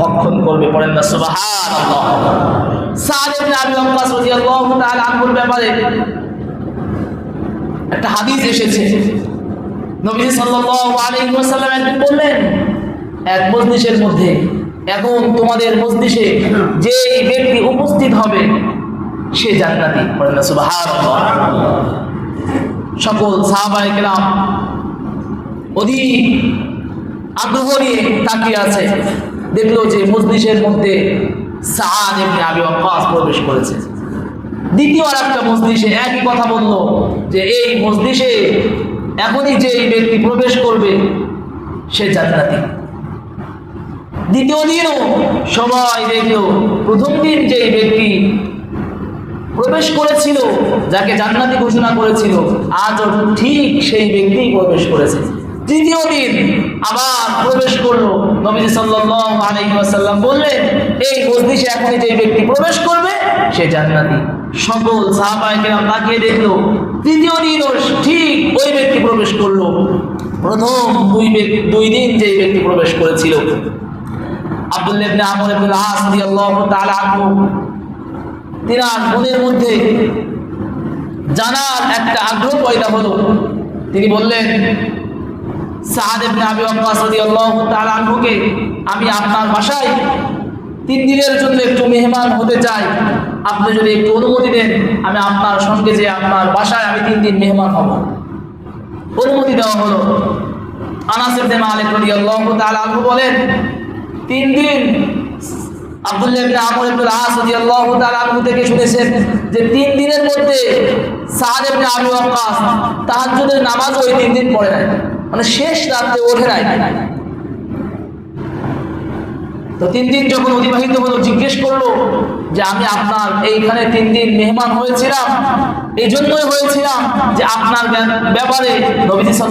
ভক্ষণ করবে, পড়েন না সুবহানাল্লাহ ব্যাপারে একটা হাদিস এসেছে। এক মধ্যে, এখন তোমাদের যে ব্যক্তি উপস্থিত হবে, সে জান্নাতি। না সকল সাহাবায়ে আগ্রহ নিয়ে তাকিয়ে আছে। দেখল যে মজলিসের মধ্যে সাদ ইবনে আবি প্রবেশ করেছে। দ্বিতীয় আর একটা মজলিসে একই কথা বলল যে, এই মজলিসে এখনই যে এই ব্যক্তি প্রবেশ করবে, সে জান্নাতি। দ্বিতীয় দিনও সবাই দেখল, প্রথম দিন যে ব্যক্তি প্রবেশ করেছিল, যাকে জান্নাতি ঘোষণা করেছিল, আজও ঠিক সেই ব্যক্তি প্রবেশ করেছে। তৃতীয় দিন নবীজি সাল্লাল্লাহু আলাইহি ওয়াসাল্লাম বললেন, এই মজলিসে এখনই যে ব্যক্তি প্রবেশ করবে, সে জান্নাতি। সকল সাহাবায়ে কেরাম তাকিয়ে দেখল, তৃতীয় দিনও ঠিক ওই ব্যক্তি প্রবেশ করল। প্রথম দুই দুই দিন যে ব্যক্তি প্রবেশ করেছিল। আব্দুল্লাহ ইবনে আমর ইবনে আস রাদিয়াল্লাহু তাআলা আনহু, তিনার মনের মধ্যে জানার একটা আগ্রহ পয়দা হলো। তিনি বললেন আমি আপনার বাসায় তিন দিনের জন্য একটু মেহমান হতে চাই। আপনি যদি একটু অনুমতি দেন, আমি আপনার সঙ্গে যে আপনার বাসায় আমি তিন দিন মেহমান হব। অনুমতি দেওয়া হলো। আনাস ইবনে মালিক রাদিয়াল্লাহু তাআলা বলেন, তিন দিন আব্দুল্লাহ ইবনে শুনেছেন যে তিন দিনের মধ্যে নামাজ ওই তিন দিন পড়ে নাই। মানে শেষ রাত্রে ওঠে নাই। তো তিন দিন যখন অতিবাহিত হলো, জিজ্ঞেস করল যে আমি আপনার এইখানে তিন দিন মেহমান হয়েছিলাম, এই জন্যই হয়েছিলাম যে আপনার ব্যাপ- ব্যাপারে নবীজি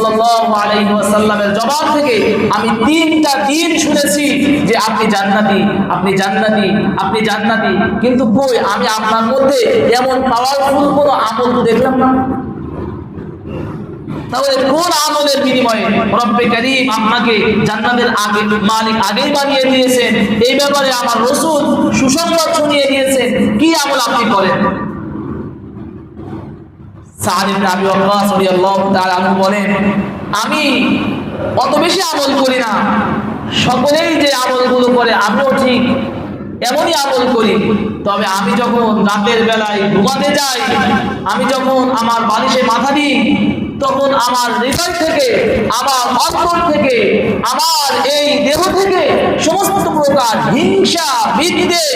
ওয়াসাল্লামের জবাব থেকে আমি তিনটা দিন শুনেছি যে আপনি জান্নাতি আপনি জান্নাতি আপনি জান্নাতি। কিন্তু কই, আমি আপনার মধ্যে এমন পাওয়ারফুল কোনো আমল তো দেখলাম না। তাহলে কোন আমলের বিনিময়ে রব্বে করিম আপনাকে জান্নাতের আগে মালিক আগেই বানিয়ে দিয়েছেন? এই ব্যাপারে আমার রসুল সুসংবাদ শুনিয়ে দিয়েছেন। কি আমল আপনি করেন? বলেন, আমি অত বেশি আমল করি না। সকলেই যে আমলগুলো করে, আমিও ঠিক। এমনই আমল করি। তবে আমি যখন রাতের বেলায় ঘুমাতে যাই, আমি যখন আমার বালিশে মাথা দিই, তখন আমার হৃদয় থেকে, আমার অন্তর থেকে, আমার এই দেহ থেকে সমস্ত প্রকার হিংসা, বিদ্বেষ,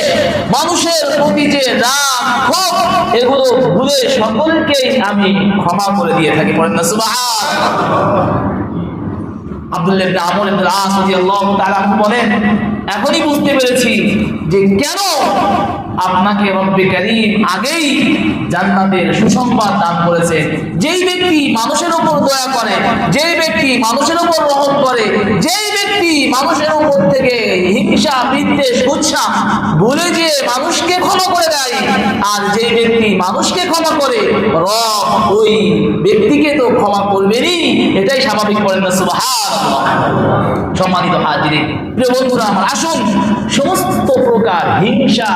মানুষের প্রতি যে রাগ, ক্ষোভ, এগুলো ভুলে সকলকেই আমি ক্ষমা করে দিয়ে থাকি। পড়েন না, সুবহান। আব্দুল্লাহ তাআলা আনহু বলেন এখনই বুঝতে পেরেছি যে কেন আপনাকে রব্বে করিম আগেই জান্নাতের সুসংবাদ দান করেছে। যেই ব্যক্তি মানুষের উপর দয়া করে, যেই ব্যক্তি মানুষের উপর রহম করে, যেই ব্যক্তি মানুষের উপর থেকে হিংসা, বিদ্বেষ, গুচ্ছা ভুলে যে মানুষকে ক্ষমা করে দেয়, আর যেই ব্যক্তি মানুষকে ক্ষমা করে, রব ওই ব্যক্তিকে তো ক্ষমা করবেনই, এটাই স্বাভাবিক করেন না সম্মানিত হাজিরে প্রিয় বন্ধুরা আমার আসুন, সমস্ত প্রকার হিংসা